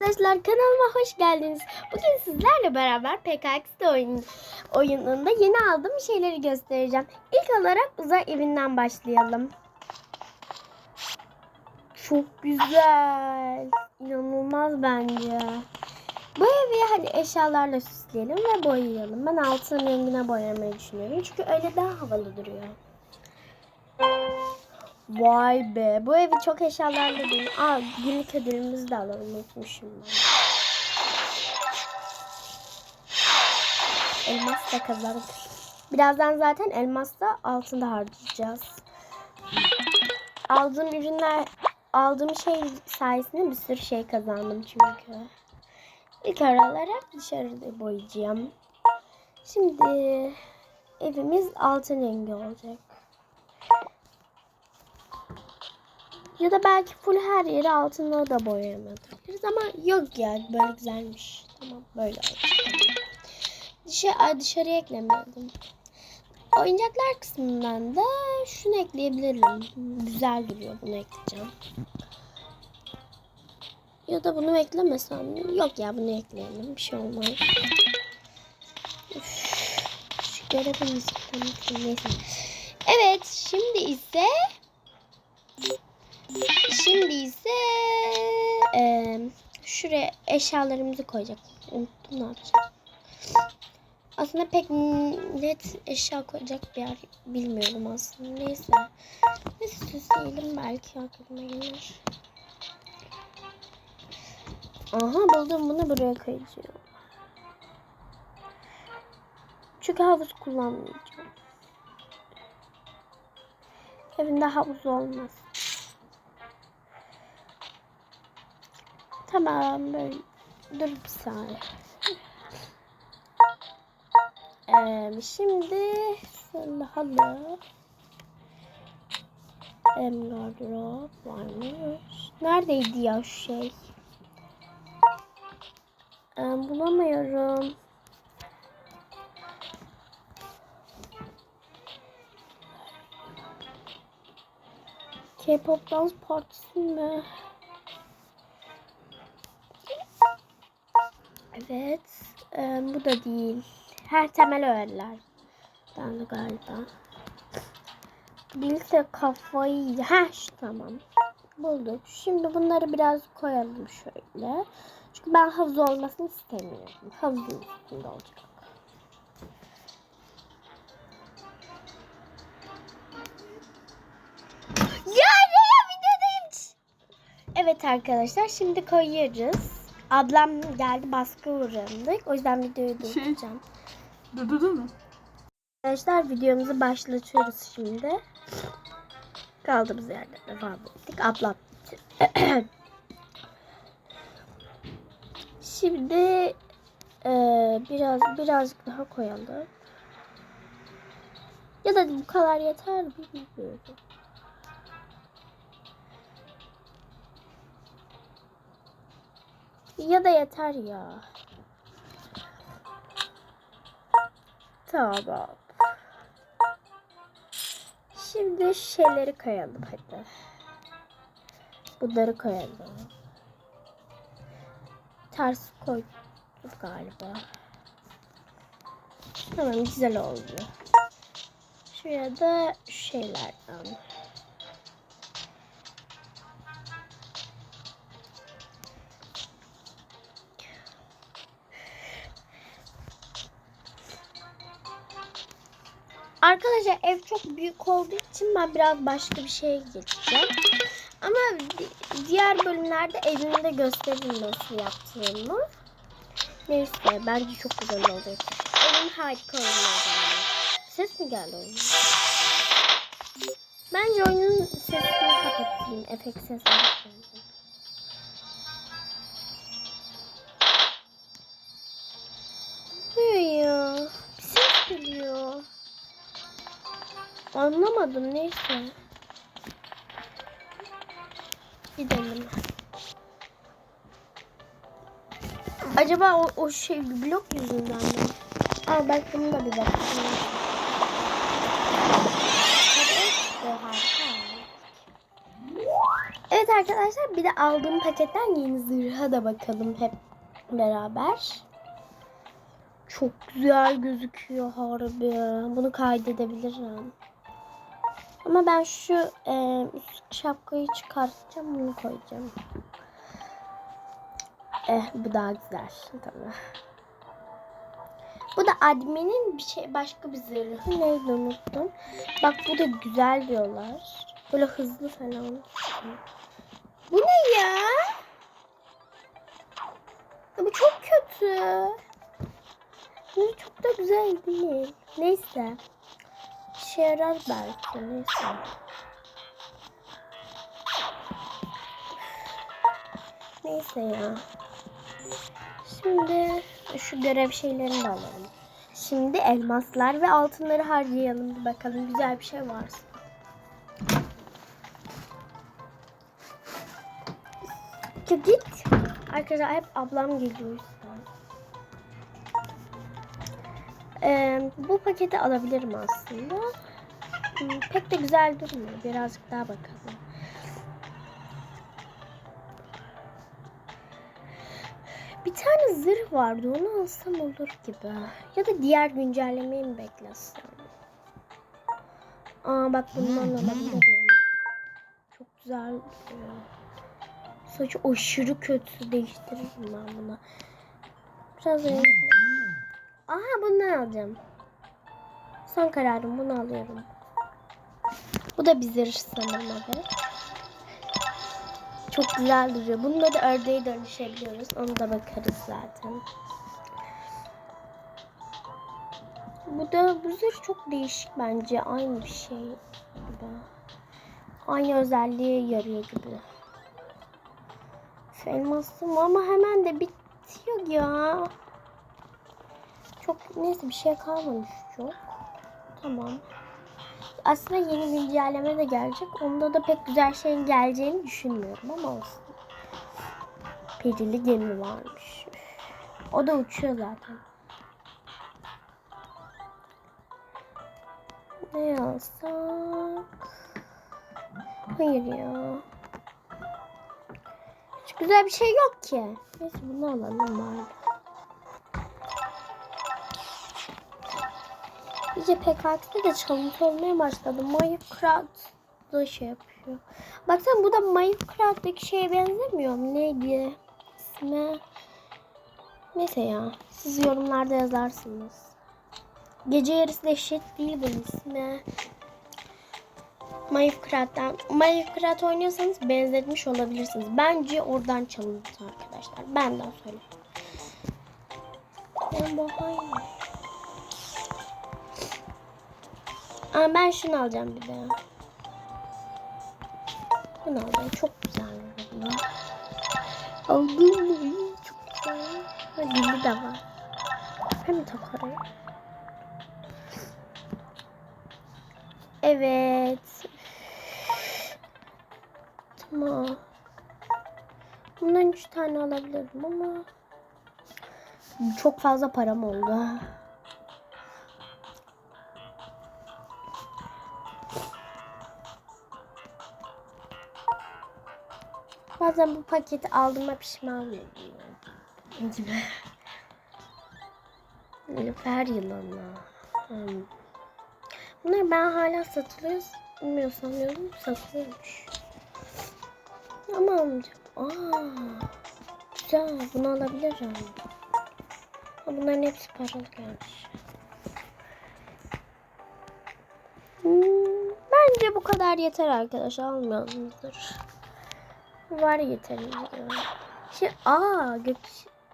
Arkadaşlar kanalıma hoş geldiniz. Bugün sizlerle beraber PKX'de oyun, oyununda yeni aldığım şeyleri göstereceğim. İlk olarak uzay evinden başlayalım. Çok güzel. İnanılmaz bence. Bu evi hani eşyalarla süsleyelim ve boyayalım. Ben altın rengine boyamayı düşünüyorum. Çünkü öyle daha havalı duruyor. Vay be. Bu evi çok eşyalarla değil. Aa günlük ödülümüzü de alalım. Unutmuşum ben. Elmas da kazandık. Birazdan zaten elmas da altında harcayacağız. Aldığım ürünler, aldığım şey sayesinde bir sürü şey kazandım çünkü. İlk olarak dışarıda boyayacağım. Şimdi evimiz altın rengi olacak. Ya da belki full her yeri altına da boyayamayabiliriz ama yok ya böyle güzelmiş. Tamam böyle olsun. Dışarı, eklemedim. Oyuncaklar kısmından da şunu ekleyebilirim. Güzel duruyor bunu ekleyeceğim. Ya da bunu eklemesem yok ya bunu ekleyelim bir şey olmaz. Üf, şu tamam neyse. Şuraya eşyalarımızı koyacak. Unuttum ne yapacağım. Aslında pek net eşya koyacak bir yer bilmiyorum aslında. Neyse. Neyse süsleyelim belki aklıma gelir. Aha buldum bunu buraya koyacağım. Çünkü havuz kullanmayacağım. Evinde havuz olmaz. Tamam böyle dur bir saniye. Ee, şimdi halı. Em gardırop varmış. Neredeydi ya şu şey? Ee, bulamıyorum. K-pop dans partisi mi? Evet. Ee, bu da değil. Her temel öğeler. Ben de galiba. Bilse kafayı. Ha tamam. Bulduk. Şimdi bunları biraz koyalım şöyle. Çünkü ben havuz olmasını istemiyorum. Havuzun üstünde olacak. Evet arkadaşlar şimdi koyuyoruz. Ablam geldi baskı uğrandık. O yüzden videoyu Şey- durduracağım. Durdurdun mu? Arkadaşlar videomuzu başlatıyoruz şimdi. Kaldığımız yerden devam ettik. Ablam. şimdi e, biraz birazcık daha koyalım. Ya da bu kadar yeter mi bilmiyorum. Ya da yeter ya. Tamam. Şimdi şeyleri koyalım hadi. Bunları koyalım. Ters koyduk galiba. Tamam güzel oldu. Şuraya da şu şeylerden. Ev çok büyük olduğu için ben biraz başka bir şeye geçeceğim. Ama di- diğer bölümlerde evimde gösteririm nasıl yaptığımı. Neyse bence çok güzel olacak. Evim harika olacak. Ses mi geldi oyunun? Bence oyunun sesini kapatayım. Efekt sesini kapatayım. Anlamadım neyse. Gidelim. Acaba o, o şey blok yüzünden mi? Aa bak bunu da bir. Evet Evet arkadaşlar bir de aldığım paketten yeni zırha da bakalım hep beraber. Çok güzel gözüküyor harbi. Bunu kaydedebilirim. Ama ben şu e, şapkayı çıkartacağım. Bunu koyacağım. Eh bu daha güzel. Tamam. Bu da adminin bir şey başka bir zırhı. Neydi unuttum. Bak bu da güzel diyorlar. Böyle hızlı falan. Bu ne? Ya bu çok kötü. Bu çok da güzel değil. Neyse. İşe yarar belki. Neyse. Neyse ya. Şimdi şu görev şeylerini de alalım. Şimdi elmaslar ve altınları harcayalım. Bakalım güzel bir şey varsa. Git. Arkadaşlar hep ablam geliyor. Ee, bu paketi alabilirim aslında. Hmm, pek de güzel durmuyor. Birazcık daha bakalım. Bir tane zırh vardı. Onu alsam olur gibi. Ya da diğer güncellemeyi mi beklesem? Aa bak bundan alabilirim. Çok güzel. Saçı aşırı kötü. Değiştiririm ben bunu. Biraz renkli. Aha bundan alacağım. Son kararım bunu alıyorum. Bu da bir zırh sanırım. Çok güzel duruyor. Bununla da ördeğe dönüşebiliyoruz. Onu da bakarız zaten. Bu da bu zırh çok değişik bence. Aynı bir şey gibi. Aynı özelliğe yarıyor gibi. Elmasım ama hemen de bitiyor ya. Çok neyse bir şey kalmamış çok. Tamam. Aslında yeni güncelleme de gelecek. Onda da pek güzel şeyin geleceğini düşünmüyorum ama olsun. Perili gemi varmış. O da uçuyor zaten. Ne alsak? Hayır ya. Hiç güzel bir şey yok ki. Neyse bunu alalım bari. İyice PKX'de de çalıntı olmaya başladı. Minecraft da şey yapıyor. Baksana bu da Minecraft'taki şeye benzemiyor mu? Neydi? İsmi? Neyse ya. Siz yorumlarda yazarsınız. Gece yarısı dehşet değil bunun ismi. Minecraft'tan. Minecraft oynuyorsanız benzetmiş olabilirsiniz. Bence oradan çalıntı arkadaşlar. Benden söyle. Ben bu hangi? Aa, ben şunu alacağım bir de. Bunu alacağım. Çok güzel bunu. Aldım mı? Çok güzel. Ha, dili de var. Hem takarım. Evet. Tamam. Bundan üç tane alabilirim ama çok fazla param oldu. Bazen bu paketi aldığıma pişman oluyorum. Gibi. Nilüfer yılanı. Hmm. Bunlar ben hala satılıyor. Bilmiyor sanıyorum. Satılıyormuş. Ama amca. Aa, güzel. Bunu alabilirim. Ha, bunların hepsi paralı gelmiş. Hmm, bence bu kadar yeter arkadaşlar. Almıyoruzdur. Var yeterince. Şey, aa gök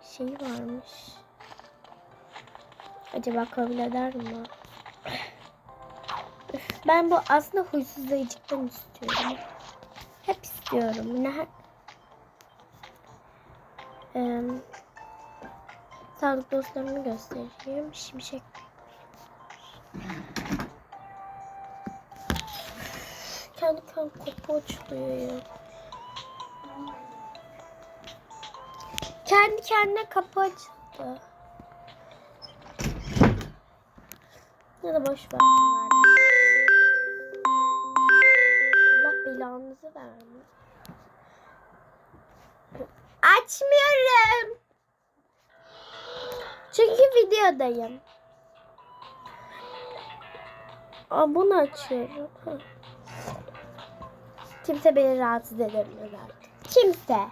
şeyi varmış. Acaba kabul eder mi? Ben bu aslında huysuzlayıcıktan istiyorum. Hep istiyorum. Ne? Ee, sağlık dostlarımı göstereyim. Şimşek. Kendi kan kopu açılıyor ya. Kendi kendine kapı açıldı. Ya da boş ver. Allah belanızı vermiş. açmıyorum. Çünkü videodayım. Aa, bunu açıyorum. Kimse beni rahatsız edemiyor artık. Kimse.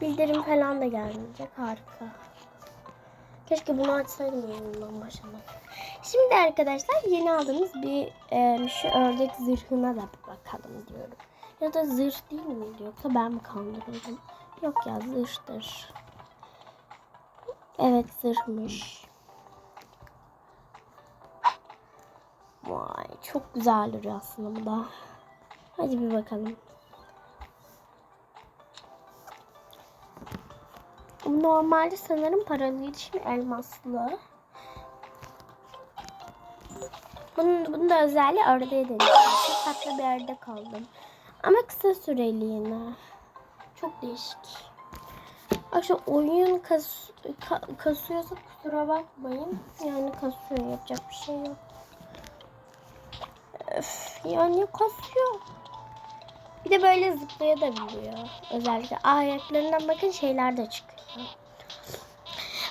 Bildirim falan da gelmeyecek. Harika. Keşke bunu açsaydım yayından başlamak. Şimdi arkadaşlar yeni aldığımız bir e, şu ördek zırhına da bir bakalım diyorum. Ya da zırh değil miydi yoksa ben mi kandırıyorum? Yok ya zırhtır. Evet zırhmış. Vay çok güzel duruyor aslında bu da. Hadi bir bakalım. Normalde sanırım paralıydı şimdi elmaslı. Bunun, bunun da özelliği ördeğe dönüşüyor. Çok tatlı bir yerde kaldım. Ama kısa süreliğine. Çok değişik. Akşam oyun kas, ka- kasıyorsa kusura bakmayın. Yani kasıyor yapacak bir şey yok. Öf, yani kasıyor. Bir de böyle zıplayabiliyor. Özellikle ayaklarından bakın şeyler de çıkıyor.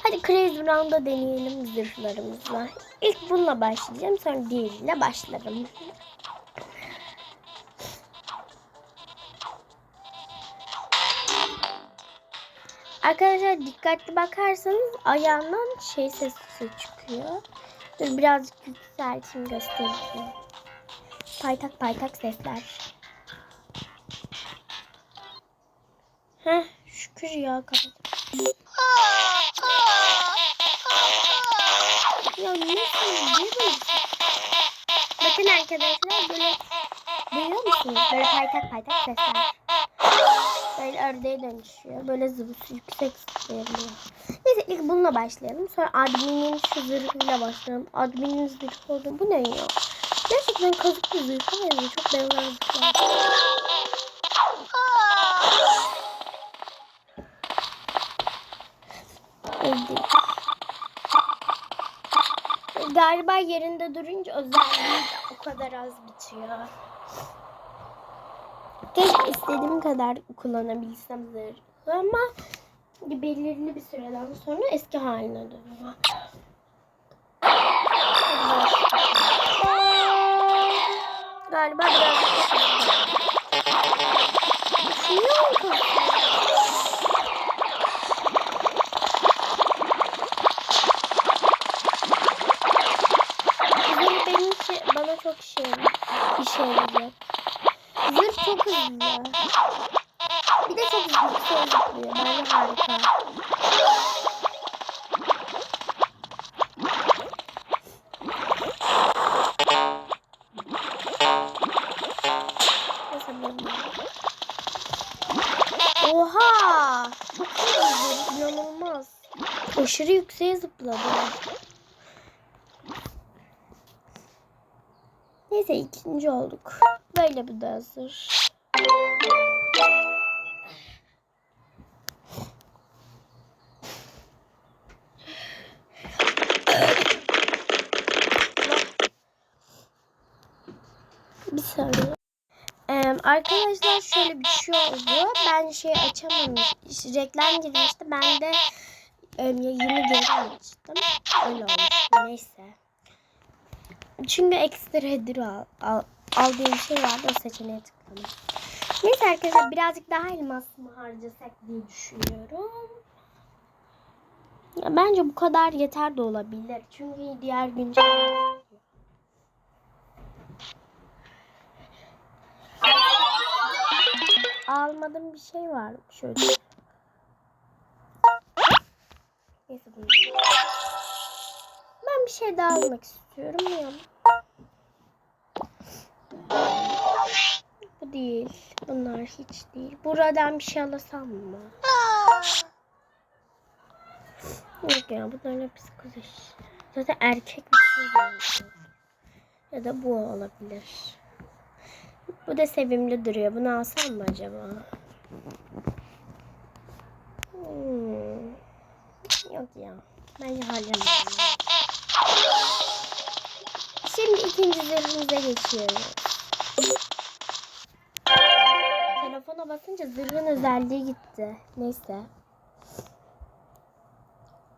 Hadi Crazy Round'a deneyelim zırhlarımızla. İlk bununla başlayacağım sonra diğeriyle başlarım. Arkadaşlar dikkatli bakarsanız ayağından şey sesi çıkıyor. Dur birazcık yükselteyim göstereyim. Paytak paytak sesler. Heh şükür ya kapadım. Ya böyle? Bakın arkadaşlar böyle duyuyor musunuz? Böyle paytak paytak sesler. Böyle ördeğe dönüşüyor. Böyle zıvısı yüksek zıplayabiliyor. Neyse ilk bununla başlayalım. Sonra adminin şu zırhıyla başlayalım. Adminin zırhı oldu. Bu ne ya? Gerçekten kazık bir zırhı benziyor. Çok benzer zırhlar. Öldü. Galiba yerinde durunca özelliği o kadar az bitiyor. Keşke istediğim kadar kullanabilsem zırhı ama belirli bir süreden sonra eski haline dönüyor. Galiba biraz Düşünüyor musun? Zırh benim şey, bana çok şey, işe yarayacak. Zırh çok hızlı. Bir de çok hızlı şey zıplıyor. Bence harika. Oha! Çok hızlı. İnanılmaz. Aşırı yükseğe zıpladı. Neyse ikinci olduk. Böyle bir de hazır. Bir saniye. Arkadaşlar şöyle bir şey oldu. Ben şey açamamış. reklam girmişti. Ben de e, geri açtım. Öyle olmuş. Neyse. Çünkü ekstra header al, al, al diye bir şey vardı. O seçeneğe tıkladım. Neyse arkadaşlar birazcık daha elmas mı harcasak diye düşünüyorum. Ya bence bu kadar yeter de olabilir. Çünkü diğer güncellemeler almadığım bir şey var. Şöyle. Neyse bunu. Bir şey daha almak istiyorum ya. Bu değil. Bunlar hiç değil. Buradan bir şey alasam mı? Yok ya bunların hepsi kız işi. Zaten erkek bir şey. Ya da bu olabilir. Bu da sevimli duruyor. Bunu alsam mı acaba? Hmm. Yok ya. Bence harcamayayım. Şimdi ikinci zırhımıza geçiyoruz. Telefona basınca zırhın özelliği gitti. Neyse.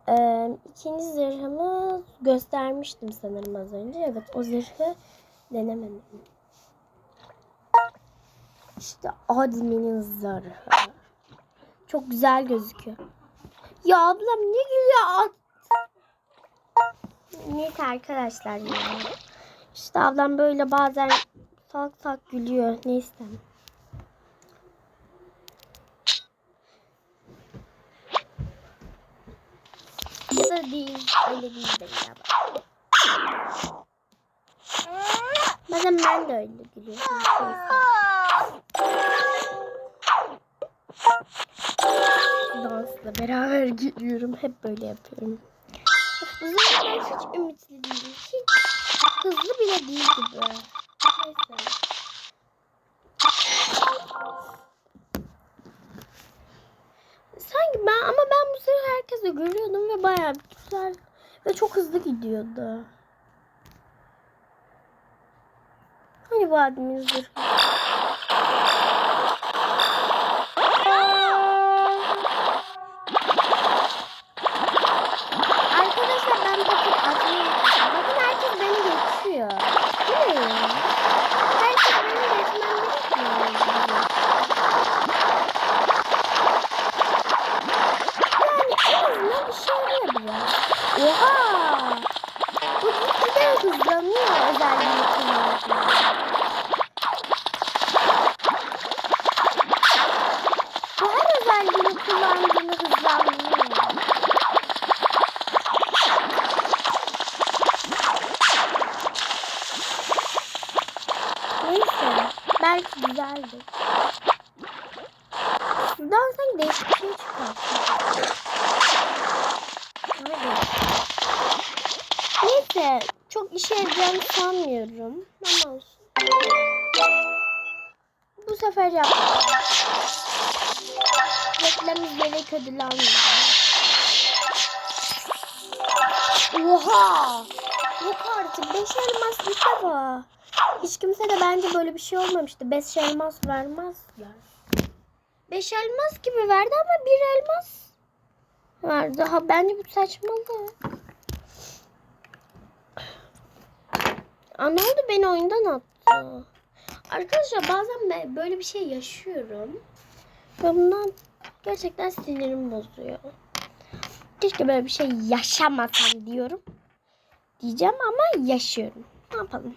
Ee, ikinci zırhımı göstermiştim sanırım az önce. Evet o zırhı denemedim. İşte adminin zırhı. Çok güzel gözüküyor. Ya ablam ne gülüyor? At- Neyse arkadaşlar ya. İşte ablam böyle bazen salak salak gülüyor. Neyse. Ya da değil. Öyle değil de ya. Bazen ben de öyle gülüyorum. Neyse. Dansla beraber gülüyorum. Hep böyle yapıyorum. Zamanlar hiç ümitli değil. Hiç hızlı bile değil gibi. Neyse. Sanki ben ama ben bu sefer herkese görüyordum ve bayağı güzel ve çok hızlı gidiyordu. Hani bu güzel. Yarayacağını sanmıyorum. Ama olsun. Bu sefer yaptım. Reklam izleyerek ödül almayacağım. Oha! Yok artık. Beş elmas bir defa. Hiç kimse de bence böyle bir şey olmamıştı. Beş elmas vermezler. Beş elmas gibi verdi ama bir elmas verdi. Ha, bence bu saçmalık. Oldu beni oyundan attı. Arkadaşlar bazen böyle bir şey yaşıyorum. Ve bundan gerçekten sinirim bozuyor. Keşke böyle bir şey yaşamasam diyorum. Diyeceğim ama yaşıyorum. Ne yapalım?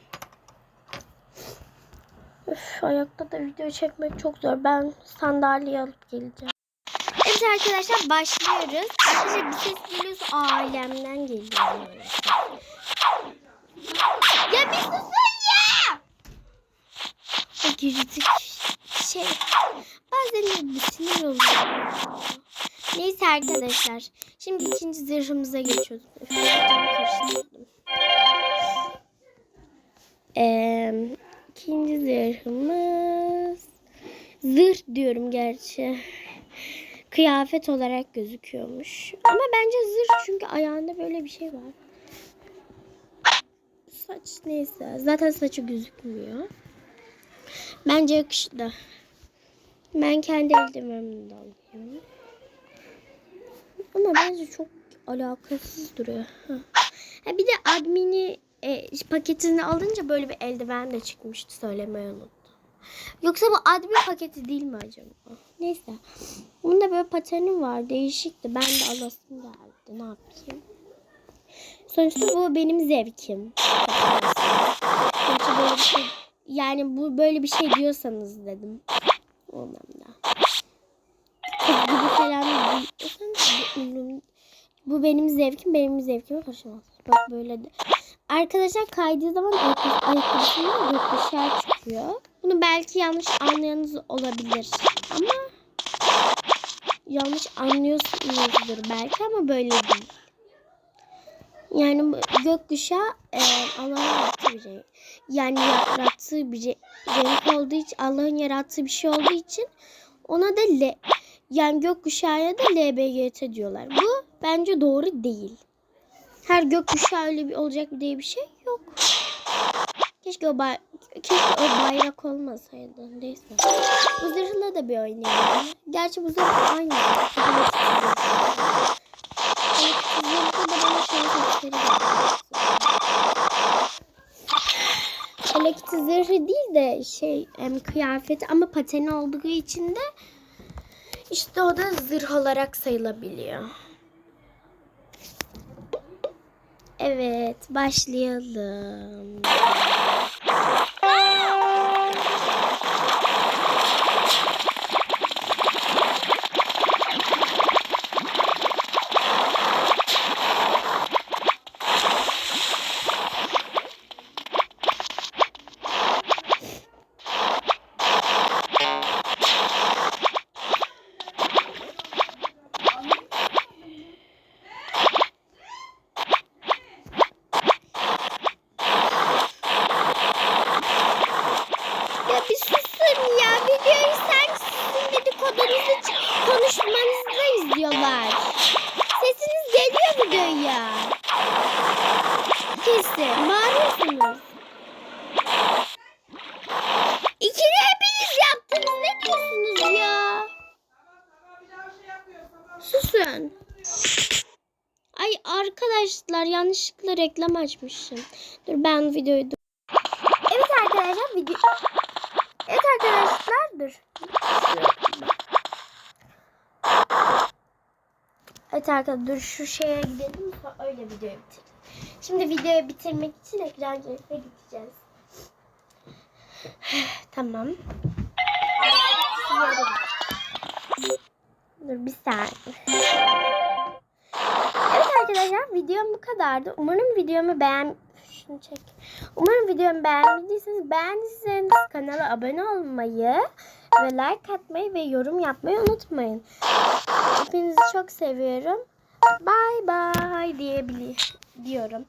Üf, ayakta da video çekmek çok zor. Ben sandalye alıp geleceğim. Evet arkadaşlar başlıyoruz. Arkadaşlar bir ses ailemden geliyor. Ya bir susun ya! O gürültü şey. Bazen bir sinir oluyor. Neyse arkadaşlar. Şimdi ikinci zırhımıza geçiyoruz. Ee, ikinci zırhımız zırh diyorum gerçi. Kıyafet olarak gözüküyormuş. Ama bence zırh çünkü ayağında böyle bir şey var. Saç neyse. Zaten saçı gözükmüyor. Bence yakıştı. Ben kendi eldivenimle alayım. Ama bence çok alakasız duruyor. Ha. Bir de admini e, paketini alınca böyle bir eldiven de çıkmıştı söylemeyi unuttum. Yoksa bu admin paketi değil mi acaba? Neyse. Bunda böyle paterni var. Değişikti. Ben de alasım geldi. Ne yapayım? Sonuçta bu benim zevkim. Gerçi böyle bir şey, yani bu böyle bir şey diyorsanız dedim. Olmam da. Kız falan değil. Bu benim zevkim, benim zevkime karışamaz. Bak böyle de. Arkadaşlar kaydığı zaman ayakkabısından gökkuşağı çıkıyor. Bunu belki yanlış anlayanınız olabilir. Ama yanlış anlıyorsunuzdur belki ama böyle değil. Yani gökkuşağı e, Allah'ın yarattığı bir şey. Yani yarattığı bir re- renk olduğu için Allah'ın yarattığı bir şey olduğu için ona da le yani gökkuşağına da LBGT diyorlar. Bu bence doğru değil. Her gökkuşağı öyle bir olacak diye bir şey yok. Keşke o, bay keşke o bayrak olmasaydı. Neyse. Bu zırhla da bir oynayalım. Gerçi bu zırh aynı. Elektrik zırhı değil de şey em, kıyafeti ama pateni olduğu için de işte o da zırh olarak sayılabiliyor. Evet başlayalım. Reklam açmışım. Dur ben videoyu dur. Evet arkadaşlar video Evet arkadaşlar dur. Evet arkadaşlar dur şu şeye gidelim öyle videoyu bitirelim. Şimdi videoyu bitirmek için ekran keyfe gideceğiz. tamam. Dur bir saniye. Arkadaşlar videom bu kadardı. Umarım videomu beğen... Şunu çek. Umarım videomu beğendiyseniz beğendiyseniz kanala abone olmayı ve like atmayı ve yorum yapmayı unutmayın. Hepinizi çok seviyorum. Bye diyebilir diyorum.